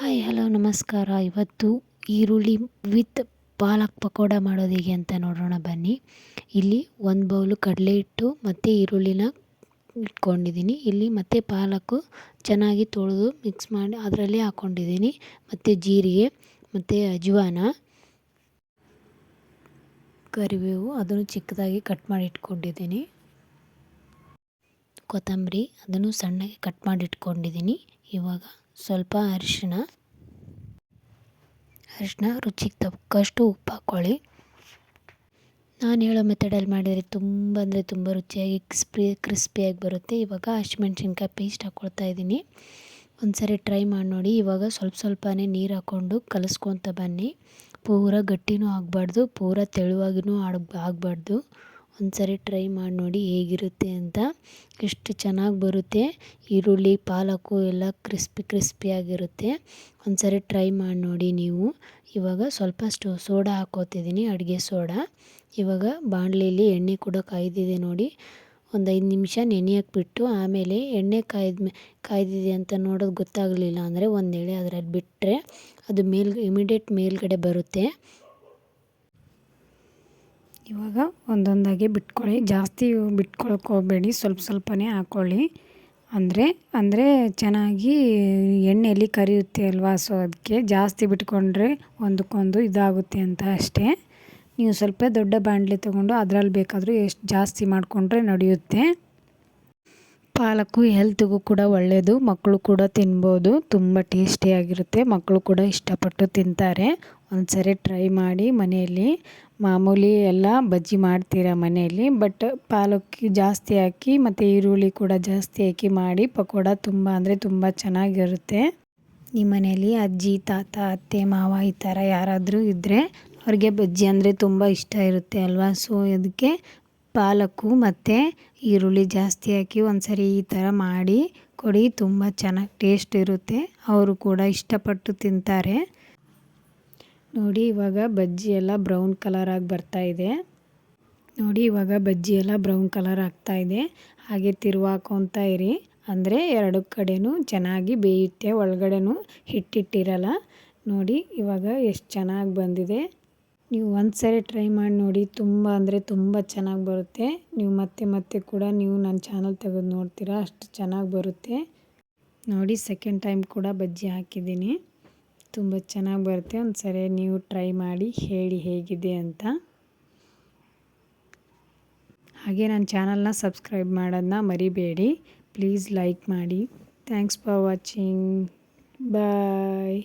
Hi, hello, ನಮಸ್ಕಾರ. ಇವತ್ತು ಈರುಳ್ಳಿ ವಿತ್ ಪಾಲಕ್ ಪಕೋಡ ಮಾಡೋದು ಹೇಗೆ ಅಂತ ನೋಡೋಣ ಬನ್ನಿ. ಇಲ್ಲಿ ಒಂದು ಬೌಲು ಕಡಲೆ ಹಿಟ್ಟು ಮತ್ತು ಈರುಳ್ಳಿನ ಇಟ್ಕೊಂಡಿದ್ದೀನಿ. ಇಲ್ಲಿ ಮತ್ತು ಪಾಲಕ್ಕು ಚೆನ್ನಾಗಿ ತೊಳೆದು ಮಿಕ್ಸ್ ಮಾಡಿ ಅದರಲ್ಲಿ ಹಾಕ್ಕೊಂಡಿದ್ದೀನಿ ಮತ್ತು ಜೀರಿಗೆ, ಮತ್ತು ಅಜ್ವಾನ, ಕರಿಬೇವು, ಅದನ್ನು ಚಿಕ್ಕದಾಗಿ ಕಟ್ ಮಾಡಿ ಇಟ್ಕೊಂಡಿದ್ದೀನಿ. ಕೊತ್ತಂಬರಿ ಅದನ್ನು ಸಣ್ಣಗೆ ಕಟ್ ಮಾಡಿ ಇಟ್ಕೊಂಡಿದ್ದೀನಿ ಇವಾಗ ಸ್ವಲ್ಪ ಅರಿಶಿಣ. ಅರಿಶಿನ ರುಚಿಗೆ ತಕ್ಕಷ್ಟು ಉಪ್ಪು ಹಾಕ್ಕೊಳ್ಳಿ ನಾನು ಹೇಳೋ ಮೆಥಡಲ್ಲಿ ಮಾಡಿದರೆ ತುಂಬ ಅಂದರೆ ತುಂಬ ರುಚಿಯಾಗಿ ಕ್ರಿಸ್ಪಿ ಕ್ರಿಸ್ಪಿಯಾಗಿ ಬರುತ್ತೆ. ಇವಾಗ ಹಸಿಮೆಣ್ಸಿನ್ಕಾಯಿ ಪೇಸ್ಟ್ ಹಾಕ್ಕೊಳ್ತಾ ಇದ್ದೀನಿ. ಒಂದು ಸರಿ ಟ್ರೈ ಮಾಡಿ ನೋಡಿ. ಇವಾಗ ಸ್ವಲ್ಪ ಸ್ವಲ್ಪನೇ ನೀರು ಹಾಕ್ಕೊಂಡು ಕಲಿಸ್ಕೊತ ಬನ್ನಿ. ಪೂರ ಗಟ್ಟಿನೂ ಆಗಬಾರ್ದು, ಪೂರ ತೆಳುವಾಗಿನೂ ಆಡ್ ಆಗಬಾರ್ದು. ಒಂದು ಸರಿ ಟ್ರೈ ಮಾಡಿ ನೋಡಿ ಹೇಗಿರುತ್ತೆ ಅಂತ. ಎಷ್ಟು ಚೆನ್ನಾಗಿ ಬರುತ್ತೆ. ಈರುಳ್ಳಿ, ಪಾಲಕು ಎಲ್ಲ ಕ್ರಿಸ್ಪಿ ಕ್ರಿಸ್ಪಿಯಾಗಿರುತ್ತೆ ಒಂದು ಸರಿ ಟ್ರೈ ಮಾಡಿ ನೋಡಿ ನೀವು. ಇವಾಗ ಸ್ವಲ್ಪ ಸ್ಟೋ, ಸೋಡಾ ಹಾಕೋತಿದ್ದೀನಿ, ಅಡುಗೆ ಸೋಡಾ. ಇವಾಗ ಬಾಣಲಿಲಿ ಎಣ್ಣೆ ಕೂಡ ಕಾಯ್ದಿದೆ ನೋಡಿ. ಒಂದು ಐದು ನಿಮಿಷ ನೆನೆಯಕ್ಕೆ ಬಿಟ್ಟು ಆಮೇಲೆ ಎಣ್ಣೆ ಕಾಯ್ದ ಕಾಯ್ದಿದೆ ಅಂತ ನೋಡೋದು ಗೊತ್ತಾಗಲಿಲ್ಲ ಅಂದರೆ ಒಂದು ಎಳೆ ಅದರಲ್ಲಿ ಬಿಟ್ಟರೆ ಅದು ಮೇಲ್ ಇಮಿಡಿಯೇಟ್ ಮೇಲ್ಗಡೆ ಬರುತ್ತೆ. ಇವಾಗ ಒಂದೊಂದಾಗಿ ಬಿಟ್ಕೊಳ್ಳಿ. ಜಾಸ್ತಿ ಬಿಟ್ಕೊಳಕ್ಕೆ ಹೋಗಬೇಡಿ. ಸ್ವಲ್ಪ ಸ್ವಲ್ಪನೇ ಹಾಕ್ಕೊಳ್ಳಿ ಅಂದರೆ ಅಂದರೆ ಚೆನ್ನಾಗಿ ಎಣ್ಣೆಯಲ್ಲಿ ಕರಿಯುತ್ತೆ ಅಲ್ವಾ? ಸೊ ಅದಕ್ಕೆ ಜಾಸ್ತಿ ಬಿಟ್ಕೊಂಡ್ರೆ ಒಂದಕ್ಕೊಂದು ಇದಾಗುತ್ತೆ ಅಂತ ಅಷ್ಟೇ. ನೀವು ಸ್ವಲ್ಪ ದೊಡ್ಡ ಬಾಣಲೆ ತೊಗೊಂಡು ಅದರಲ್ಲಿ ಬೇಕಾದರೂ ಎಷ್ಟು ಜಾಸ್ತಿ ಮಾಡಿಕೊಂಡ್ರೆ ನಡೆಯುತ್ತೆ. ಪಾಲಕು ಹೆಲ್ತ್ಗೂ ಕೂಡ ಒಳ್ಳೆಯದು ಮಕ್ಕಳು ಕೂಡ ತಿನ್ಬೋದು. ತುಂಬ ಟೇಸ್ಟಿಯಾಗಿರುತ್ತೆ ಮಕ್ಕಳು ಕೂಡ ಇಷ್ಟಪಟ್ಟು ತಿಂತಾರೆ. ಒಂದು ಸರಿ ಟ್ರೈ ಮಾಡಿ ಮನೆಯಲ್ಲಿ. ಮಾಮೂಲಿ ಎಲ್ಲ ಬಜ್ಜಿ ಮಾಡ್ತೀರ ಮನೆಯಲ್ಲಿ, ಬಟ್ ಪಾಲಕ್ಕಿ ಜಾಸ್ತಿ ಹಾಕಿ ಮತ್ತು ಈರುಳ್ಳಿ ಕೂಡ ಜಾಸ್ತಿ ಹಾಕಿ ಮಾಡಿ ಪಕೋಡ ತುಂಬ ಅಂದರೆ ತುಂಬ ಚೆನ್ನಾಗಿರುತ್ತೆ. ನಿಮ್ಮ ಮನೆಯಲ್ಲಿ ಅಜ್ಜಿ, ತಾತ, ಅತ್ತೆ, ಮಾವ ಈ ಥರ ಯಾರಾದರೂ ಇದ್ದರೆ ಅವ್ರಿಗೆ ಬಜ್ಜಿ ಅಂದರೆ ತುಂಬ ಇಷ್ಟ ಇರುತ್ತೆ ಅಲ್ವಾ? ಸೊ ಅದಕ್ಕೆ ಪಾಲಕ್ಕು ಮತ್ತು ಈರುಳ್ಳಿ ಜಾಸ್ತಿ ಹಾಕಿ ಒಂದು ಸರಿ ಈ ಥರ ಮಾಡಿ ಕೊಡಿ, ತುಂಬ ಚೆನ್ನಾಗಿ ಟೇಸ್ಟ್ ಇರುತ್ತೆ. ಅವರು ಕೂಡ ಇಷ್ಟಪಟ್ಟು ತಿಂತಾರೆ. ನೋಡಿ, ಇವಾಗ ಬಜ್ಜಿ ಎಲ್ಲ ಬ್ರೌನ್ ಕಲರ್ ಆಗಿ ಬರ್ತಾ ಇದೆ. ನೋಡಿ, ಇವಾಗ ಬಜ್ಜಿ ಎಲ್ಲ ಬ್ರೌನ್ ಕಲರ್ ಆಗ್ತಾ ಇದೆ. ಹಾಗೆ ತಿರುವಾಕೊತ ಇರಿ. ಅಂದರೆ ಎರಡು ಕಡೆಯೂ ಚೆನ್ನಾಗಿ ಬೇಯುತ್ತೆ, ಒಳಗಡೆನೂ ಹಿಟ್ಟಿಟ್ಟಿರಲ್ಲ. ನೋಡಿ, ಇವಾಗ ಎಷ್ಟು ಚೆನ್ನಾಗಿ ಬಂದಿದೆ. ನೀವು ಒಂದು ಸರಿ ಟ್ರೈ ಮಾಡಿ ನೋಡಿ, ತುಂಬ ಅಂದರೆ ತುಂಬ ಚೆನ್ನಾಗಿ ಬರುತ್ತೆ. ನೀವು ಮತ್ತೆ ಮತ್ತೆ ಕೂಡ ನೀವು ನನ್ನ ಚಾನಲ್ ತೆಗೆದು ನೋಡ್ತೀರಾ, ಅಷ್ಟು ಚೆನ್ನಾಗಿ ಬರುತ್ತೆ. ನೋಡಿ ಸೆಕೆಂಡ್ ಟೈಮ್ ಕೂಡ ಬಜ್ಜಿ ಹಾಕಿದ್ದೀನಿ. ತುಂಬ ಚೆನ್ನಾಗಿ ಬರುತ್ತೆ. ಒಂದು ಸರಿ ನೀವು ಟ್ರೈ ಮಾಡಿ, ಹೇಳಿ ಹೇಗಿದೆ ಅಂತ. ಹಾಗೆ ನನ್ನ ಚಾನಲ್ನ ಸಬ್ಸ್ಕ್ರೈಬ್ ಮಾಡೋದನ್ನ ಮರಿಬೇಡಿ. ಪ್ಲೀಸ್ ಲೈಕ್ ಮಾಡಿ. Thanks for watching. ಬಾಯ್.